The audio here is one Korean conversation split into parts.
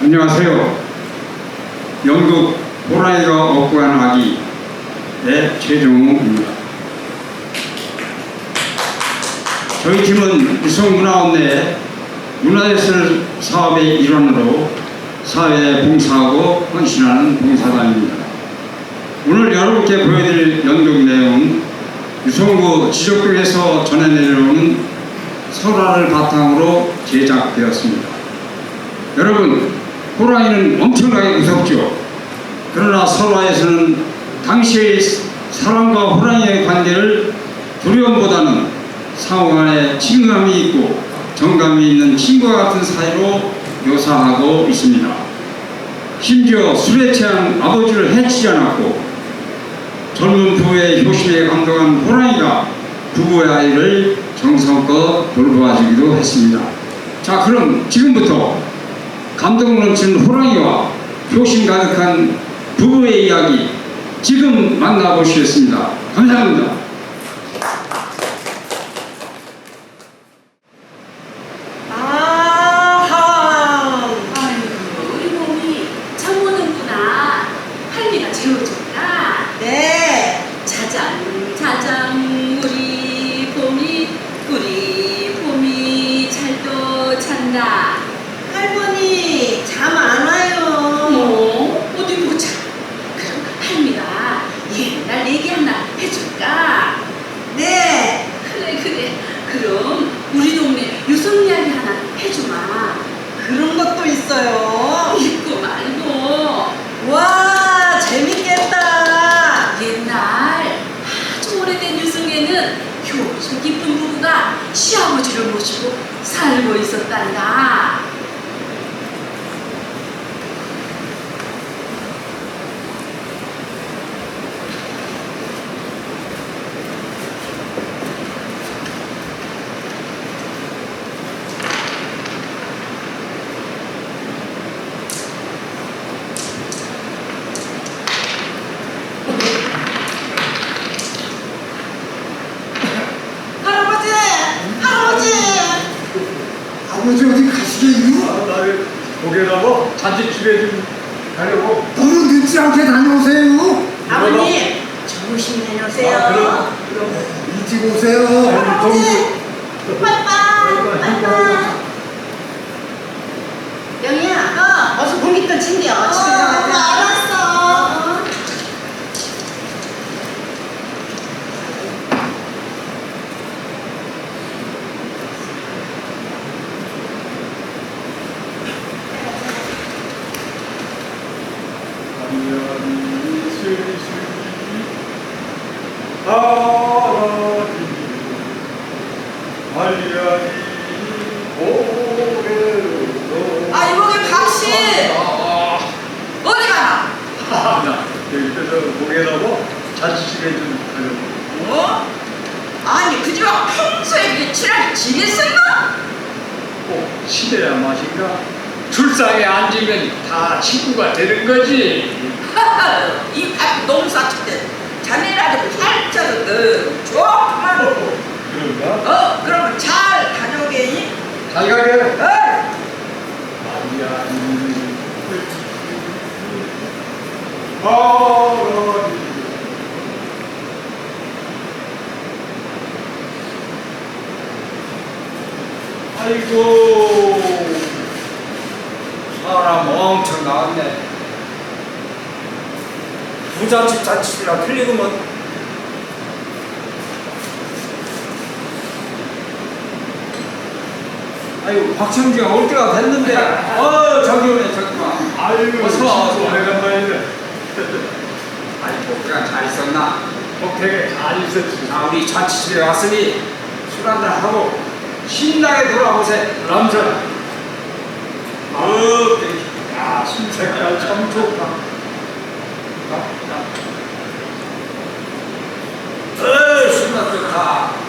안녕하세요. 연극 호랑이가 업고 간 아기의 최종우입니다. 저희 팀은 유성문화원내 문화예술 사업의 일환으로 사회에 봉사하고 헌신하는 봉사단입니다. 오늘 여러분께 보여드릴 연극 내용은 유성구 지적국에서 전해 내려오는 설화를 바탕으로 제작되었습니다. 여러분, 호랑이는 엄청나게 무섭죠. 그러나 설화에서는 당시의 사람과 호랑이의 관계를 두려움보다는 상호 간에 친감이 있고 정감이 있는 친구와 같은 사이로 묘사하고 있습니다. 심지어 술에 취한 아버지를 해치지 않았고 젊은 부부의 효심에 감동한 호랑이가 부부의 아이를 정성껏 돌보아주기도 했습니다. 자, 그럼 지금부터 감동 넘치는 호랑이와 효심 가득한 부부의 이야기 지금 만나보시겠습니다. 감사합니다. 아하. 아유, 우리 몸이 참 오는구나. 할미가 재워줬다. 네. 자장, 자장, 우리 봄이, 우리 봄이 잘도 잔다. 할머니 잠 안 와요. 어, 어디 보자. 그럼 할미가 옛날 얘기 하나 해줄까? 네. 그래, 그래. 그럼 우리 동네 유성 이야기 하나 해주마. 그런 것도 있어요. 잊고 말고. 와 재밌겠다. 옛날 아주 오래된 유성에는 효심 깊은 부부가 시아버지를 모시고 살고 있었단다. 할아버지, 할아버지. 아버지 어디 가시게요? 아, 나를 고개라고 잔치집에 좀 가려고. 너무 늦지 않게 다녀오세요. 아버님 정신 내놓으세요. 아, 그럼, 그럼. 일찍 오세요. 할아버지. 빠빠, 빠빠. 영희야, 어, 어서 공깃돈 챙겨. 집에 가자. 알았어. 한년이 슬슬 바라기 한년이 고개로 아, 이모게 박씨. 어디 가? 아, 나 여기서 고개라고 잔치집에 좀 가려고. 뭐? 아니 그 집안 평소에 며칠하니 집에 있었나? 꼭 시대야 맛인가? 출상에 앉으면 다 친구가 되는 거지. 이밥 너무 사치대 자네라도 살쪄도 좋구만 그런가? 어 그러면 잘 다녀오게 잘 가게. 어. 바라기 아이고 사람 엄청 나왔네. 부잣집 자취라 틀리구먼. 아이고 박청주가 올 때가 됐는데 어 저기 오네 저기 와. 아유, 어서 와, 어서 와. 오래간만이네. 아이고 그냥 잘 있었나? 복되게 잘 있었지. 자 우리 자취집에 왔으니 술 한잔 하고 신나게 돌아보세. 남자. 어, 야, 신세계가 참 좋다. 어, 신나 좋다.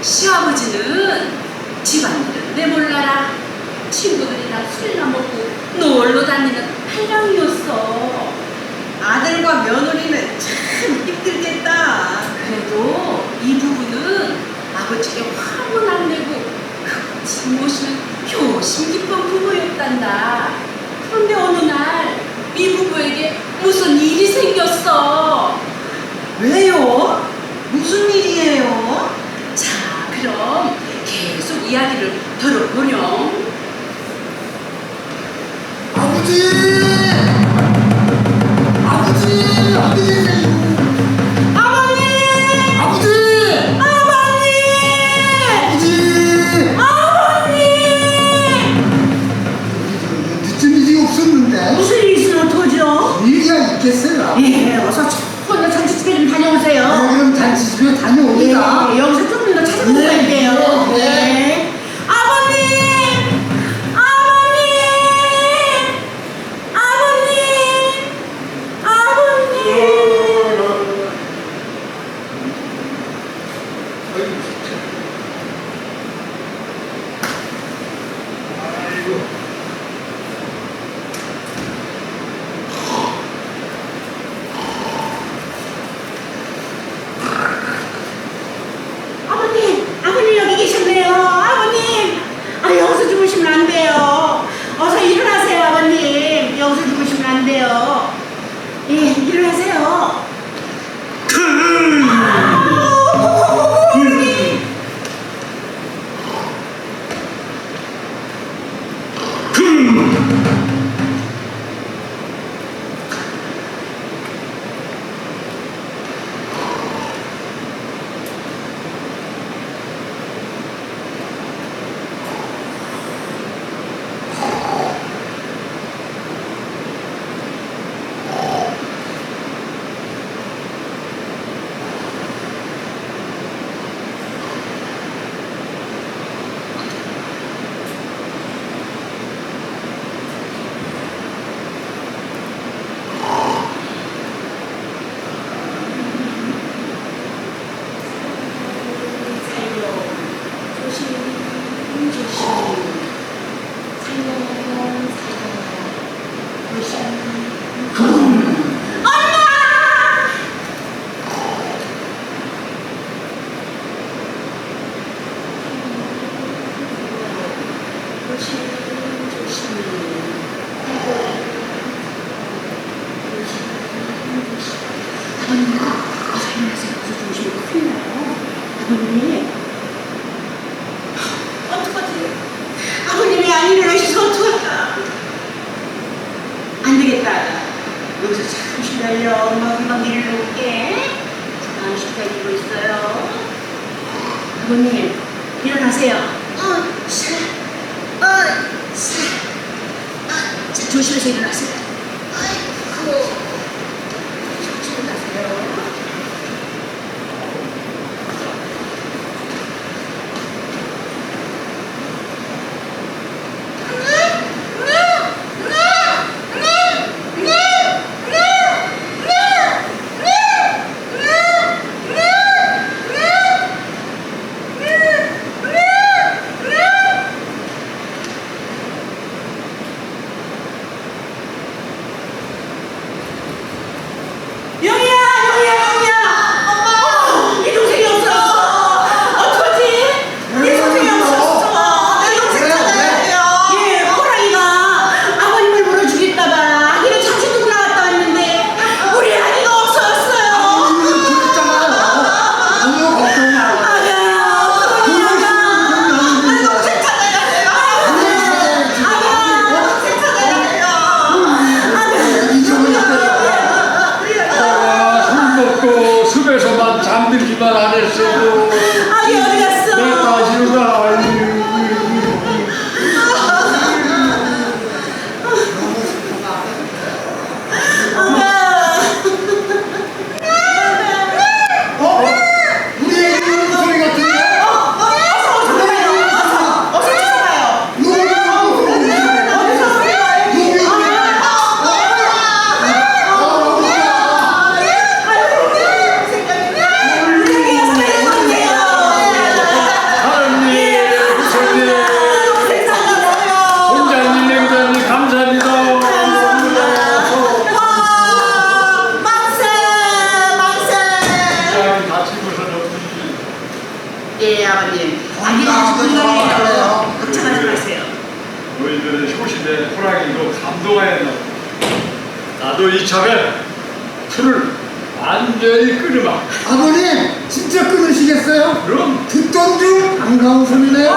시아버지는 집안일을 내몰라라. 친구들이랑 술이나 먹고 놀러 다니는 팔랑이였어. 아들과 며느리 이 부부는 아버지께 화분 안 내고 같이 모시는 효심 깊은 부부였단다. 그런데 어느 날 이 부부에게 무슨 일이 생겼어. 왜요? 무슨 일이에요? 자, 그럼 계속 이야기를 들어보렴. 예, 어서 자꾸 이제 잔치집에 좀 다녀오세요. 아, 그럼 잔치집에 다녀오세요. 예, 예, 예, 여기서 조금 더 찾아보고 갈게요. 네. 네. Viva la Jesús. Adiós. 예, 아버님. 아기가 건강해요. 걱정하지 마세요. 너희들의 효시대 호랑이로 감동하였나 나도 이 차를 풀을 완전히 끊으마. 아버님, 진짜 끊으시겠어요? 그럼. 듣던 중 반가운 소리네요.